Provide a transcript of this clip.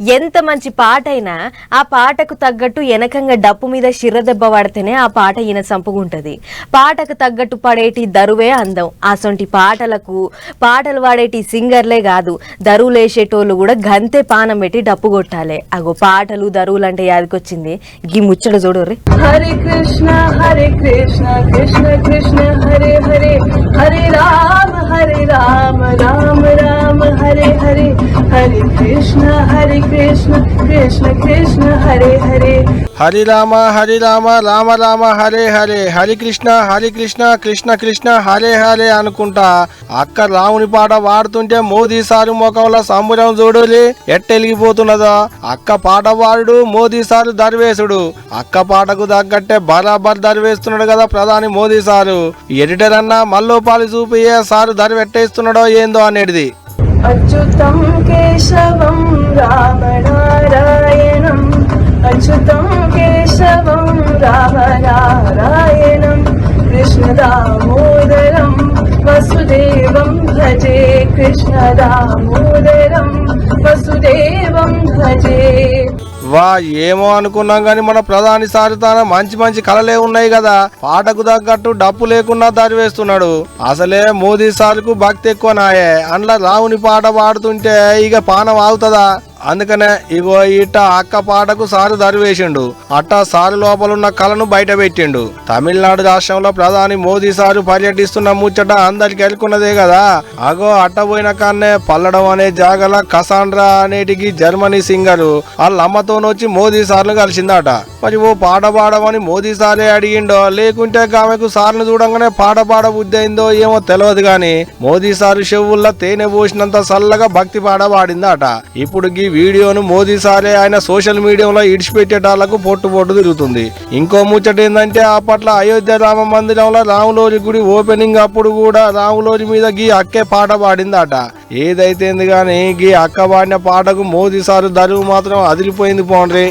ఎంత మంచి పాట అయినా ఆ పాటకు తగ్గట్టు వెనకంగా డప్పు మీద శిర్రదెబ్బ పడితేనే ఆ పాట ఈయన సంపుగుంటది పాటకు తగ్గట్టు పడేటి దరువే అందం. అసొంటి పాటలకు పాటలు పాడేటి సింగర్లే కాదు దరువులేసేటోళ్ళు కూడా గంతే పానం పెట్టి డప్పు కొట్టాలి. అగో పాటలు దరువులు అంటే యాదకొచ్చింది. ఈ ముచ్చట చూడర్రి. హరే కృష్ణ హరే కృష్ణ కృష్ణ కృష్ణ హరే హరే. హరే రామ హరే రామ రామ రామ. రామ హరే హరే హరి కృష్ణ హరి కృష్ణ కృష్ణ కృష్ణ హరే హరే హరి రామ హరి రామ రామ రామ హరే హరే హరి కృష్ణ హరి కృష్ణ కృష్ణ కృష్ణ హరే హరే అనుకుంటా. అక్క రాముని పాట పాడుతుంటే మోదీ సారు ముఖంలో సంబురం చూడులి ఎట్టెలిగిపోతున్నదా? అక్క పాట పాడుడు మోదీ సారు దర్వేశుడు. అక్క పాటకు తగ్గట్టే బరాబర్ దరివేస్తున్నాడు కదా ప్రధాని మోదీ సారు. ఎడిటర్ అన్న మల్లోపాలి చూపియే సారు దరివెట్టేస్తున్నాడో ఏందో అనేది अच्युतं केशवं रामनारायणम्। अच्युतं केशवं रामनारायणं कृष्णदामोदरं वसुदेवं भजे कृष्णदामोदरं वसुदेवं भजे వా ఏమో అనుకున్నాం గాని మన ప్రధాని సారితాన మంచి మంచి కళలే ఉన్నాయి కదా పాటకు తగ్గట్టు డప్పు లేకుండా దారి వేస్తున్నాడు. అసలే మోదీ సార్కు భక్తి ఎక్కువ నాయే. అండ్ల రావుని పాట పాడుతుంటే ఇక పానం ఆగుతుందా? అందుకనే ఇగో ఇట్ట అక్క పాటకు సారు దరివేసిండు. అట్ట సారు లోపలున్న కళను బయట పెట్టిండు తమిళనాడు రాష్ట్రంలో ప్రధాని మోదీ సారు పర్యటిస్తున్న ముచ్చట అందరికి ఎలుకున్నదే కదా. అగో అట్ట పోయిన కాన్నే పల్లడం అనే జాగల కసాండ్రా అనేటికి జర్మనీ సింగరు వాళ్ళ అమ్మతోనొచ్చి మోదీ సార్లు కలిసిందట. మరి ఓ పాట పాడమని మోదీ సారే అడిగిండో లేకుంటే ఆమెకు సార్ను చూడంగానే పాట పాడ బుద్ధి అయిందో ఏమో తెలియదు గాని మోదీ సారు చెవుల్లో తేనె పోసినంత చల్లగా భక్తి పాట పాడిందట. ఇప్పుడు గీ వీడియోను మోదీ సారే ఆయన సోషల్ మీడియాలో ఇడిచిపెట్టేటాలకు పొట్టు పొట్టు తిరుగుతుంది. ఇంకో ముచ్చట ఏంటంటే అప్పట్లో అయోధ్య రామ మందిరంలో రాములోరి గుడి ఓపెనింగ్ అప్పుడు కూడా రాములోరి మీద గీ అక్కే పాట పాడిందట. ఏదైతేంది కానీ గీ అక్క పాడిన పాటకు మోదీ సారు దరువు మాత్రం అదిలిపోయింది పోండ్రి